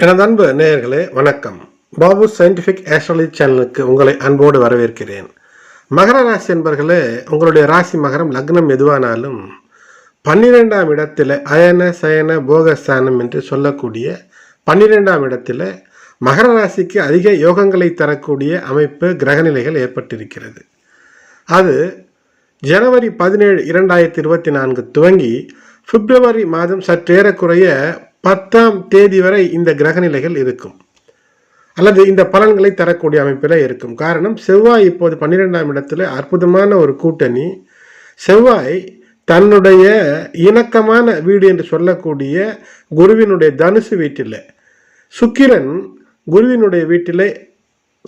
எனது அன்பு நேயர்களே வணக்கம். பாபு சயின்டிஃபிக் ஆஸ்ட்ராலஜி சேனலுக்கு உங்களை அன்போடு வரவேற்கிறேன். மகர ராசி என்பர்களே உங்களுடைய ராசி மகரம் லக்னம் எதுவானாலும் பன்னிரெண்டாம் இடத்தில் அயன சயன போகஸ்தானம் என்று சொல்லக்கூடிய பன்னிரெண்டாம் இடத்தில் மகர ராசிக்கு அதிக யோகங்களை தரக்கூடிய அமைப்பு கிரகநிலைகள் ஏற்பட்டிருக்கிறது. அது ஜனவரி பதினேழு இரண்டாயிரத்தி இருபத்தி நான்கு துவங்கி பிப்ரவரி மாதம் சற்றேறக்குறைய பத்தாம் தேதி வரை இந்த கிரகநிலைகள் இருக்கும். அல்லது இந்த பலன்களை தரக்கூடிய அமைப்பில் இருக்கும். காரணம் செவ்வாய் இப்போது பன்னிரெண்டாம் இடத்துல அற்புதமான ஒரு கூட்டணி. செவ்வாய் தன்னுடைய இணக்கமான வீடு என்று சொல்லக்கூடிய குருவினுடைய தனுசு வீட்டில். சுக்கிரன் குருவினுடைய வீட்டில்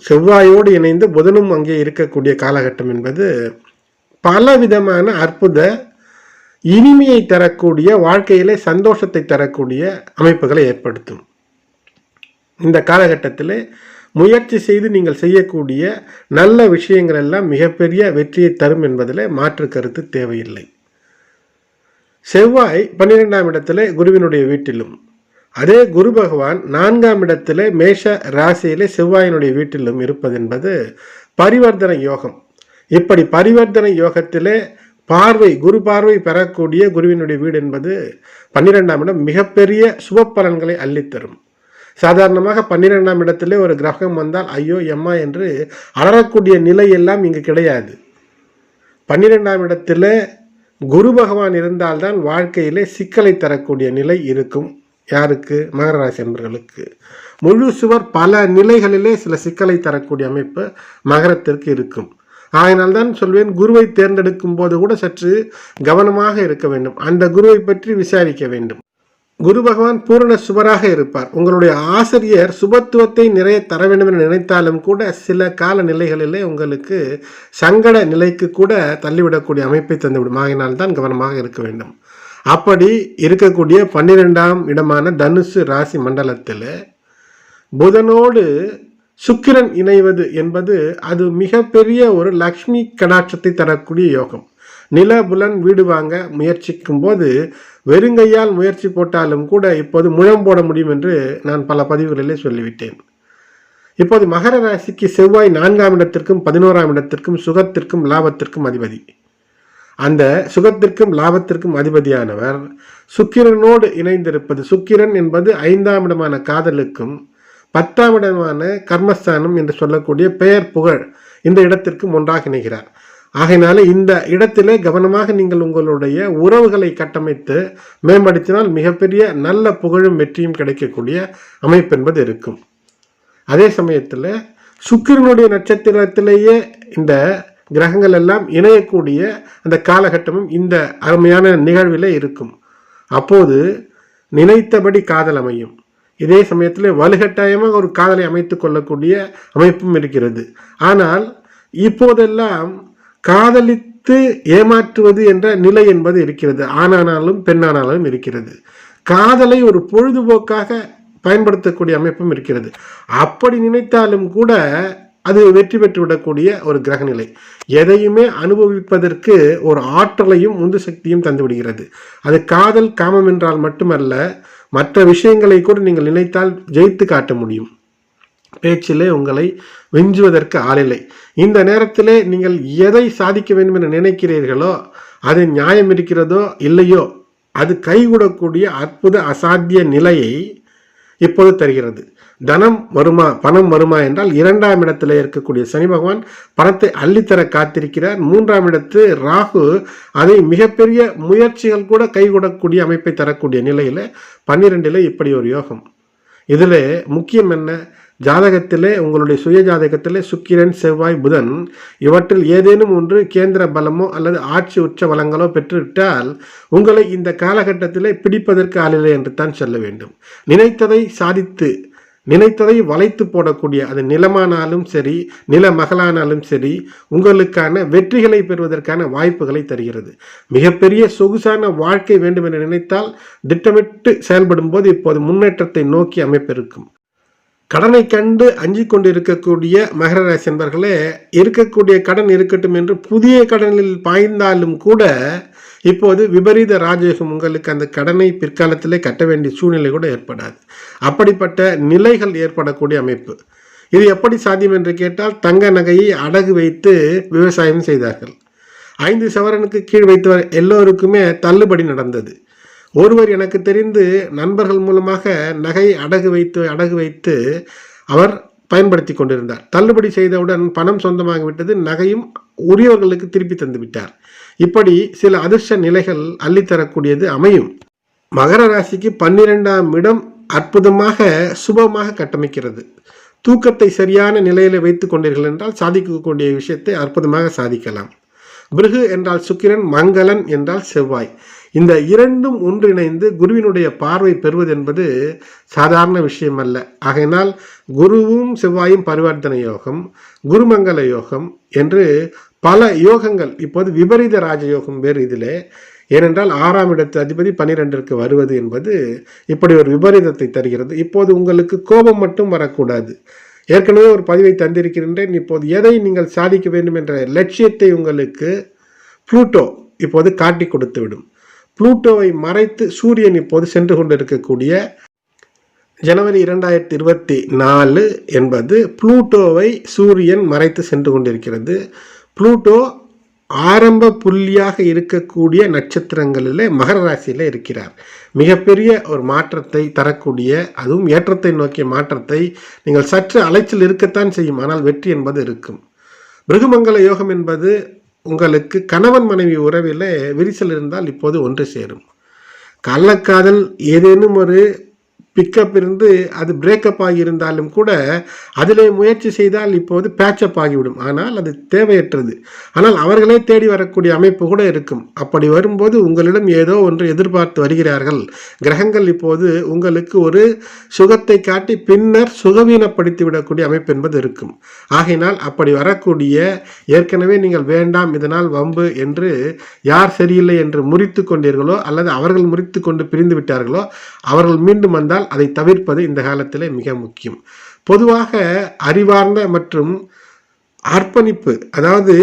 செவ்வாயோடு இணைந்து புதனும் அங்கே இருக்கக்கூடிய காலகட்டம் என்பது பல விதமான அற்புத இனிமையை தரக்கூடிய வாழ்க்கையிலே சந்தோஷத்தை தரக்கூடிய அமைப்புகளை ஏற்படுத்தும். இந்த காலகட்டத்தில் முயற்சி செய்து நீங்கள் செய்யக்கூடிய நல்ல விஷயங்கள் எல்லாம் மிகப்பெரிய வெற்றியை தரும் என்பதில் மாற்று கருத்து தேவையில்லை. செவ்வாய் பன்னிரெண்டாம் இடத்துல குருவினுடைய வீட்டிலும் அதே குரு பகவான் நான்காம் இடத்துல மேஷ ராசியிலே செவ்வாயினுடைய வீட்டிலும் இருப்பது என்பது பரிவர்த்தனை யோகம். இப்படி பரிவர்த்தனை யோகத்திலே பார்வை குரு பார்வை பெறக்கூடிய குருவினுடைய வீடு என்பது பன்னிரெண்டாம் இடம் மிகப்பெரிய சுப பலன்களை அள்ளித்தரும். சாதாரணமாக பன்னிரெண்டாம் இடத்திலே ஒரு கிரகம் வந்தால் ஐயோ எம்மா என்று அலறக்கூடிய நிலை எல்லாம் இங்கு கிடையாது. பன்னிரெண்டாம் இடத்துல குரு பகவான் இருந்தால்தான் வாழ்க்கையிலே சிக்கலை தரக்கூடிய நிலை இருக்கும். யாருக்கு? மகர ராசி என்பர்களுக்கு முழு சுவர் பல நிலைகளிலே சில சிக்கலை தரக்கூடிய அமைப்பு மகரத்திற்கு இருக்கும். ஆகினால்தான் சொல்வேன் குருவை தேர்ந்தெடுக்கும் போது கூட சற்று கவனமாக இருக்க வேண்டும். அந்த குருவை பற்றி விசாரிக்க வேண்டும். குரு பகவான் பூரண சுபராக இருப்பார். உங்களுடைய ஆசிரியர் சுபத்துவத்தை நிறைய தர வேண்டும் என நினைத்தாலும் கூட சில கால நிலைகளிலே உங்களுக்கு சங்கட நிலைக்கு கூட தள்ளிவிடக்கூடிய அமைப்பை தந்துவிடும். ஆகினால் தான் கவனமாக இருக்க வேண்டும். அப்படி இருக்கக்கூடிய பன்னிரெண்டாம் இடமான தனுசு ராசி மண்டலத்தில் புதனோடு சுக்கிரன் இணைவது என்பது அது மிகப்பெரிய ஒரு லக்ஷ்மி கடாட்சத்தை தரக்கூடிய யோகம். நில புலன் வீடு வாங்க முயற்சிக்கும் போது வெறுங்கையால் முயற்சி போட்டாலும் கூட இப்போது முழம் போட முடியும் என்று நான் பல பதிவுகளிலே சொல்லிவிட்டேன். இப்போது மகர ராசிக்கு செவ்வாய் நான்காம் இடத்திற்கும் பதினோராம் இடத்திற்கும் சுகத்திற்கும் லாபத்திற்கும் அதிபதி. அந்த சுகத்திற்கும் லாபத்திற்கும் அதிபதியானவர் சுக்கிரனோடு இணைந்திருப்பது சுக்கிரன் என்பது ஐந்தாம் இடமான காதலுக்கும் பத்தாம் இடமான கர்மஸ்தானம் என்று சொல்லக்கூடிய பெயர் புகழ் இந்த இடத்திற்கும் ஒன்றாக இணைகிறார். ஆகையினால இந்த இடத்திலே கவனமாக நீங்கள் உங்களுடைய உறவுகளை கட்டமைத்து மேம்படுத்தினால் மிகப்பெரிய நல்ல புகழும் வெற்றியும் கிடைக்கக்கூடிய அமைப்பு என்பது இருக்கும். அதே சமயத்தில் சுக்கிரனுடைய நட்சத்திரத்திலேயே இந்த கிரகங்கள் எல்லாம் இணையக்கூடிய அந்த காலகட்டமும் இந்த அருமையான நிகழ்வில் இருக்கும். அப்போது நினைத்தபடி காதல் அமையும். இதே சமயத்தில் வலுகட்டாயமாக ஒரு காதலை அமைத்து கொள்ளக்கூடிய அமைப்பும் இருக்கிறது. ஆனால் இப்போதெல்லாம் காதலித்து ஏமாற்றுவது என்ற நிலை என்பது இருக்கிறது. ஆணானாலும் பெண்ணானாலும் இருக்கிறது. காதலை ஒரு பொழுதுபோக்காக பயன்படுத்தக்கூடிய அமைப்பும் இருக்கிறது. அப்படி நினைத்தாலும் கூட அது வெற்றி பெற்று விடக்கூடிய ஒரு கிரகநிலை. எதையுமே அனுபவிப்பதற்கு ஒரு ஆற்றலையும் உந்து சக்தியும் தந்து விடுகிறது. அது காதல் காமம் என்றால் மட்டுமல்ல மற்ற விஷயங்களை கூட நீங்கள் நினைத்தால் ஜெயித்து காட்ட முடியும். பேச்சிலே உங்களை விஞ்சுவதற்கு ஆளில்லை. இந்த நேரத்திலே நீங்கள் எதை சாதிக்க வேண்டும் என நினைக்கிறீர்களோ அது நியாயம் இருக்கிறதோ இல்லையோ அது கைகூடக்கூடிய அற்புத அசாத்திய நிலையை இப்போது தருகிறது. தனம் வருமா பணம் வருமா என்றால் இரண்டாம் இடத்துல இருக்கக்கூடிய சனி பகவான் பணத்தை அள்ளித்தர காத்திருக்கிறார். மூன்றாம் இடத்து ராகு அதை மிகப்பெரிய முயற்சிகள் கூட கைகூடக்கூடிய அமைப்பை தரக்கூடிய நிலையில் பன்னிரெண்டில் இப்படி ஒரு யோகம். இதில் முக்கியம் என்ன? ஜாதகத்திலே உங்களுடைய சுய ஜாதகத்திலே சுக்கிரன் செவ்வாய் புதன் இவற்றில் ஏதேனும் ஒன்று கேந்திர பலமோ அல்லது ஆட்சி உச்ச வளங்களோ பெற்றுவிட்டால் உங்களை இந்த காலகட்டத்திலே பிடிப்பதற்கு ஆளில்லை என்று தான் சொல்ல வேண்டும். நினைத்ததை சாதித்து நினைத்ததை வளைத்து போடக்கூடிய அது நிலமானாலும் சரி நில மகளானாலும் சரி உங்களுக்கான வெற்றிகளை பெறுவதற்கான வாய்ப்புகளை தருகிறது. மிகப்பெரிய சொகுசான வாழ்க்கை வேண்டும் என நினைத்தால் திட்டமிட்டு செயல்படும் போது இப்போது முன்னேற்றத்தை நோக்கி அமைப்பிருக்கும். கடனை கண்டு அஞ்சி கொண்டு இருக்கக்கூடிய மகர ராசி என்பர்களே இருக்கக்கூடிய கடன் இருக்கட்டும் என்று புதிய கடனில் பாய்ந்தாலும் கூட இப்போது விபரீத ராஜயோகம் உங்களுக்கு அந்த கடனை பிற்காலத்திலே கட்ட வேண்டிய சூழ்நிலை கூட ஏற்படாது. அப்படிப்பட்ட நிலைகள் ஏற்படக்கூடிய அமைப்பு. இது எப்படி சாத்தியம் என்று கேட்டால் தங்க நகையை அடகு வைத்து விவசாயம் செய்தார்கள். ஐந்து சவரனுக்கு கீழ் வைத்தவர் எல்லோருக்குமே தள்ளுபடி நடந்தது. ஒருவர் எனக்கு தெரிந்து நண்பர்கள் மூலமாக நகை அடகு வைத்து அடகு வைத்து அவர் பயன்படுத்தி கொண்டிருந்தார். தள்ளுபடி செய்தவுடன் பணம் சொந்தமாகிவிட்டது. நகையும் உரியவர்களுக்கு திருப்பி தந்து விட்டார். இப்படி சில அதிர்ஷ்ட நிலைகள் அள்ளித்தரக்கூடியது அமையும். மகர ராசிக்கு பன்னிரெண்டாம் இடம் அற்புதமாக சுபமாக கட்டமைக்கிறது. தூக்கத்தை சரியான நிலையில் வைத்துக் கொண்டீர்கள் என்றால் சாதிக்கக்கூடிய விஷயத்தை அற்புதமாக சாதிக்கலாம். பிருகு என்றால் சுக்கிரன் மங்களன் என்றால் செவ்வாய். இந்த இரண்டும் ஒன்றிணைந்து குருவினுடைய பார்வை பெறுவது என்பது சாதாரண விஷயம் அல்ல ஆகையினால் குருவும் செவ்வாயும் பரிவர்த்தனை யோகம் குருமங்கல யோகம் என்று பல யோகங்கள் இப்போது விபரீத ராஜயோகம் வேறு இதிலே. ஏனென்றால் ஆறாம் இடத்து அதிபதி பனிரெண்டிற்கு வருவது என்பது இப்படி ஒரு விபரீதத்தை தருகிறது. இப்போது உங்களுக்கு கோபம் மட்டும் வரக்கூடாது. ஏற்கனவே ஒரு பதிவை தந்திருக்கின்றேன். இப்போது எதை நீங்கள் சாதிக்க வேண்டும் என்ற லட்சியத்தை உங்களுக்கு புளூட்டோ இப்போது காட்டி கொடுத்து விடும் புளூட்டோவை மறைத்து சூரியன் இப்போது சென்று கொண்டிருக்கக்கூடிய ஜனவரி இரண்டாயிரத்தி இருபத்தி நாலு என்பது புளூட்டோவை சூரியன் மறைத்து சென்று கொண்டிருக்கிறது. புளூட்டோ ஆரம்ப புள்ளியாக இருக்கக்கூடிய நட்சத்திரங்களிலே மகர ராசியில் இருக்கிறார். மிகப்பெரிய ஒரு மாற்றத்தை தரக்கூடிய அதுவும் ஏற்றத்தை நோக்கிய மாற்றத்தை நீங்கள் சற்று அலைச்சல் இருக்கத்தான் செய்யும் ஆனால் வெற்றி என்பது இருக்கும். பிருகுமங்கல யோகம் என்பது உங்களுக்கு கணவன் மனைவி உறவில் விரிசல் இருந்தால் இப்போது ஒன்று சேரும். கள்ளக்காதல் ஏதேனும் ஒரு பிக்கப் இருந்து அது பிரேக்கப் ஆகியிருந்தாலும் கூட அதிலே முயற்சி செய்தால் இப்போது பேச்சப் ஆகிவிடும். ஆனால் அது தேவையற்றது. ஆனால் அவர்களே தேடி வரக்கூடிய அமைப்பு கூட இருக்கும். அப்படி வரும்போது உங்களிடம் ஏதோ ஒன்று எதிர்பார்த்து வருகிறார்கள். கிரகங்கள் இப்போது உங்களுக்கு ஒரு சுகத்தை காட்டி பின்னர் சுகவீனப்படுத்தி விடக்கூடிய அமைப்பு என்பது இருக்கும். ஆகையினால் அப்படி வரக்கூடிய ஏற்கனவே நீங்கள் வேண்டாம் இதனால் வம்பு என்று யார் சரியில்லை என்று முறித்து கொண்டீர்களோ அல்லது அவர்கள் முறித்து கொண்டு பிரிந்து விட்டார்களோ அவர்கள் மீண்டும் வந்தால் அதை தவிர்ப்பது இந்த காலத்தில் மிக முக்கியம். பொதுவாக அறிவார்ந்த மற்றும் அர்ப்பணிப்பு அதாவது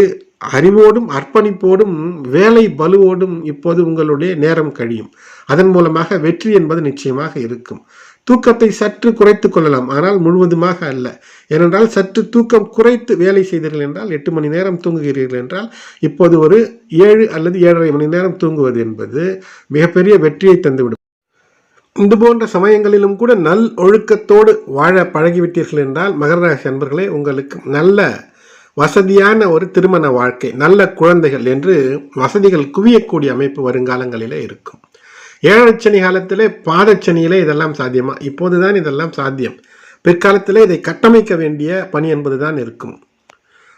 அறிவோடும் அர்ப்பணிப்போடும் வேலை பலுவோடும் இப்போது உங்களுடைய நேரம் கழியும். அதன் மூலமாக வெற்றி என்பது நிச்சயமாக இருக்கும். தூக்கத்தை சற்று குறைத்து கொள்ளலாம் ஆனால் முழுவதுமாக அல்ல. ஏனென்றால் சற்று தூக்கம் குறைத்து வேலை செய்தீர்கள் என்றால் எட்டு மணி நேரம் தூங்குகிறீர்கள் என்றால் இப்போது ஒரு ஏழு அல்லது ஏழரை மணி நேரம் தூங்குவது என்பது மிகப்பெரிய வெற்றியை தந்துவிடும். இது போன்ற சமயங்களிலும் கூட நல் ஒழுக்கத்தோடு வாழ பழகிவிட்டீர்கள் என்றால் மகர ராசி அன்பர்களே உங்களுக்கு நல்ல வசதியான ஒரு திருமண வாழ்க்கை நல்ல குழந்தைகள் என்று வசதிகள் குவியக்கூடிய அமைப்பு வருங்காலங்களிலே இருக்கும். ஏழச்சனி காலத்திலே பாதச்சனியிலே இதெல்லாம் சாத்தியமா? இப்போதுதான் இதெல்லாம் சாத்தியம். பிற்காலத்திலே இதை கட்டமைக்க வேண்டிய பணி என்பதுதான் இருக்கும்.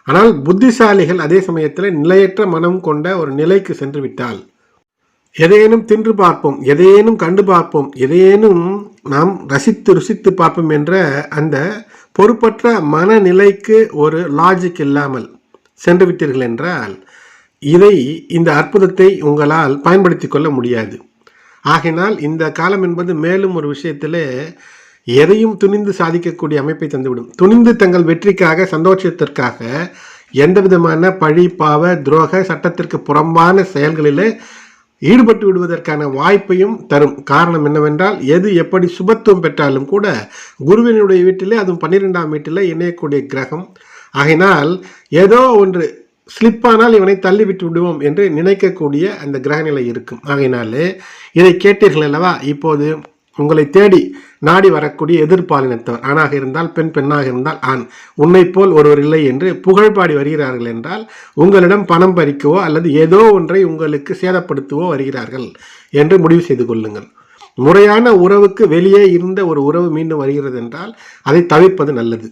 ஆனால் புத்திசாலிகள் அதே சமயத்தில் நிலையற்ற மனம் கொண்ட ஒரு நிலைக்கு சென்று விட்டால் எதையேனும் தின்று பார்ப்போம் எதையேனும் கண்டு பார்ப்போம் எதையேனும் நாம் ரசித்து ருசித்து பார்ப்போம் என்ற அந்த பொறுப்பற்ற மனநிலைக்கு ஒரு லாஜிக் இல்லாமல் சென்று விட்டீர்கள் என்றால் இதை இந்த அற்புதத்தை உங்களால் பயன்படுத்தி கொள்ள முடியாது. ஆகினால் இந்த காலம் என்பது மேலும் ஒரு விஷயத்திலே எதையும் துணிந்து சாதிக்கக்கூடிய அமைப்பை தந்துவிடும். துணிந்து தங்கள் வெற்றிக்காக சந்தோஷத்திற்காக எந்த விதமான பழி பாவ துரோக சட்டத்திற்கு புறம்பான செயல்களிலே ஈடுபட்டு விடுவதற்கான வாய்ப்பையும் தரும். காரணம் என்னவென்றால் எது எப்படி சுபத்துவம் பெற்றாலும் கூட குருவினுடைய வீட்டிலே அதுவும் பன்னிரெண்டாம் வீட்டில் இணையக்கூடிய கிரகம். ஆகையினால் ஏதோ ஒன்று ஸ்லிப்பானால் இவனை தள்ளிவிட்டு விடுவோம் என்று நினைக்கக்கூடிய அந்த கிரகநிலை இருக்கும். ஆகையினாலே இதை கேட்டீர்கள் அல்லவா? இப்போது உங்களை தேடி நாடி வரக்கூடிய எதிர்பாலினத்தவர் ஆணாக இருந்தால் பெண் பெண்ணாக இருந்தால் ஆண். உன்னை போல் ஒருவர் இல்லை என்று புகழ்பாடி வருகிறார்கள் என்றால் உங்களிடம் பணம் பறிக்கவோ அல்லது ஏதோ ஒன்றை உங்களுக்கு சேதப்படுத்தவோ வருகிறார்கள் என்று முடிவு செய்து கொள்ளுங்கள். முறையான உறவுக்கு வெளியே இருந்த ஒரு உறவு மீண்டும் வருகிறது என்றால் அதை தவிர்ப்பது நல்லது.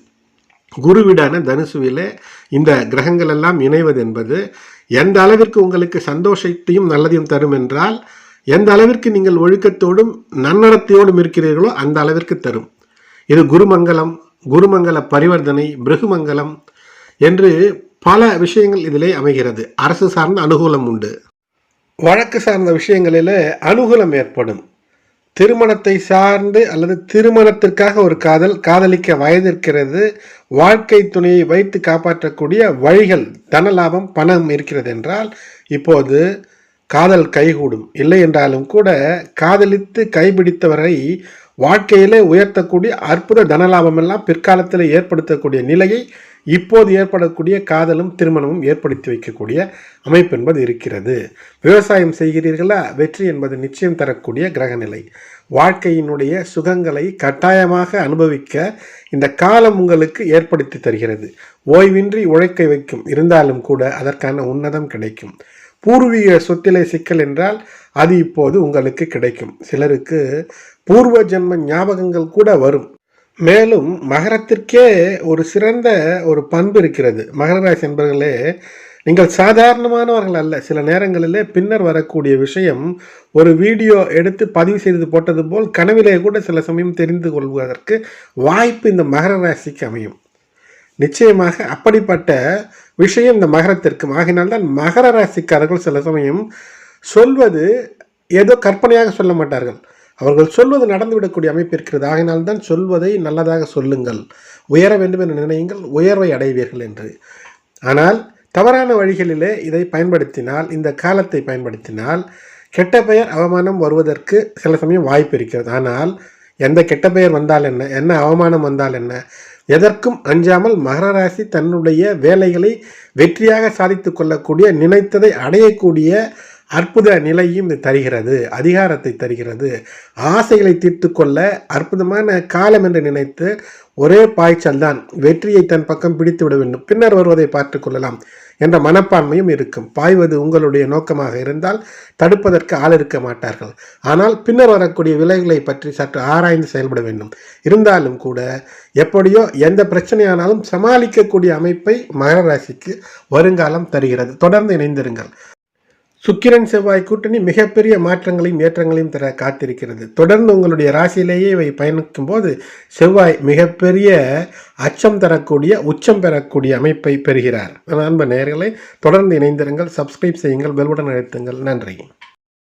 குருவிடான தனுசுவிலே இந்த கிரகங்கள் எல்லாம் இணைவது என்பது எந்த அளவிற்கு உங்களுக்கு சந்தோஷத்தையும் நல்லதையும் தரும் என்றால் எந்த அளவிற்கு நீங்கள் ஒழுக்கத்தோடும் நன்னடத்தையோடும் இருக்கிறீர்களோ அந்த அளவிற்கு தரும். இது குருமங்கலம் குருமங்கல பரிவர்த்தனை பிருகுமங்கலம் என்று பல விஷயங்கள் இதிலே அமைகிறது. அரசு சார்ந்த அனுகூலம் உண்டு. வழக்கு சார்ந்த விஷயங்களில் அனுகூலம் ஏற்படும். திருமணத்தை சார்ந்து அல்லது திருமணத்திற்காக ஒரு காதல் காதலிக்க வயது இருக்கிறது வாழ்க்கை துணையை வைத்து காப்பாற்றக்கூடிய வழிகள் தன லாபம் பணம் இருக்கிறது என்றால் இப்போது காதல் கைகூடும். இல்லை என்றாலும் கூட காதலித்து கைபிடித்தவரை வாழ்க்கையிலே உயர்த்தக்கூடிய அற்புத தனலாபம் எல்லாம் பிற்காலத்தில் ஏற்படுத்தக்கூடிய நிலையை இப்போது ஏற்படக்கூடிய காதலும் திருமணமும் ஏற்படுத்தி வைக்கக்கூடிய அமைப்பு என்பது இருக்கிறது. விவசாயம் செய்கிறீர்களா? வெற்றி என்பது நிச்சயம் தரக்கூடிய கிரகநிலை. வாழ்க்கையினுடைய சுகங்களை கட்டாயமாக அனுபவிக்க இந்த காலம் உங்களுக்கு ஏற்படுத்தி தருகிறது. ஓய்வின்றி உழைக்க வைக்கும். இருந்தாலும் கூட அதற்கான உன்னதம் கிடைக்கும். பூர்வீக சொத்திலே சிக்கல் என்றால் அது இப்போது உங்களுக்கு கிடைக்கும். சிலருக்கு பூர்வ ஜென்ம ஞாபகங்கள் கூட வரும். மேலும் மகரத்திற்கே ஒரு சிறந்த ஒரு பண்பு இருக்கிறது. மகரராசி என்பர்களே என்பவர்களே நீங்கள் சாதாரணமானவர்கள் அல்ல. சில நேரங்களிலே பின்னர் வரக்கூடிய விஷயம் ஒரு வீடியோ எடுத்து பதிவு செய்து போட்டது போல் கனவிலே கூட சில சமயம் தெரிந்து கொள்வதற்கு வாய்ப்பு இந்த மகர ராசிக்கு அமையும். நிச்சயமாக அப்படிப்பட்ட விஷயம் இந்த மகரத்திற்கு. ஆகினால்தான் மகர ராசிக்காரர்கள் சில சமயம் சொல்வது ஏதோ கற்பனையாக சொல்ல மாட்டார்கள். அவர்கள் சொல்வது நடந்துவிடக்கூடிய அமைப்பு இருக்கிறது. ஆகினால்தான் சொல்வதை நல்லதாக சொல்லுங்கள். உயர வேண்டும் என்று நினையுங்கள். உயர்வை அடைவீர்கள் என்று. ஆனால் தவறான வழிகளிலே இதை பயன்படுத்தினால் இந்த காலத்தை பயன்படுத்தினால் கெட்ட பெயர் அவமானம் வருவதற்கு சில சமயம் வாய்ப்பு இருக்கிறது. ஆனால் எந்த கெட்ட பெயர் வந்தால் என்ன? என்ன அவமானம் வந்தால் என்ன? எதற்கும் அஞ்சாமல் மகர ராசி தன்னுடைய வேலைகளை வெற்றியாக சாதித்து கொள்ளக்கூடிய நினைத்ததை அடையக்கூடிய அற்புத நிலையும் இது தருகிறது அதிகாரத்தை தருகிறது. ஆசைகளை தீர்த்து கொள்ள அற்புதமான காலம் என்று நினைத்து ஒரே பாய்ச்சல் தான் வெற்றியை தன் பக்கம் பிடித்து விட வேண்டும். பின்னர் வருவதை பார்த்து கொள்ளலாம். என்ற மனப்பான்மையும் இருக்கும். பாய்வது உங்களுடைய நோக்கமாக இருந்தால் தடுப்பதற்கு ஆள் இருக்க மாட்டார்கள். ஆனால் பின்னர் வரக்கூடிய விலைகளை பற்றி சற்று ஆராய்ந்து செயல்பட வேண்டும். இருந்தாலும் கூட எப்படியோ எந்த பிரச்சனையானாலும் சமாளிக்கக்கூடிய அமைப்பை மகர ராசிக்கு வருங்காலம் தருகிறது. தொடர்ந்து இணைந்திருங்கள். சுக்கிரன் செவ்வாய் கூட்டணி மிகப்பெரிய மாற்றங்களையும் ஏற்றங்களையும் தர காத்திருக்கிறது. தொடர்ந்து உங்களுடைய ராசியிலேயே இவை பயணிக்கும் போது செவ்வாய் மிகப்பெரிய அச்சம் தரக்கூடிய உச்சம் பெறக்கூடிய அமைப்பை பெறுகிறார். அன்பு நேர்களை தொடர்ந்து இணைந்திருங்கள் சப்ஸ்கிரைப் செய்யுங்கள் பெல்புடன் அழுத்துங்கள். நன்றி.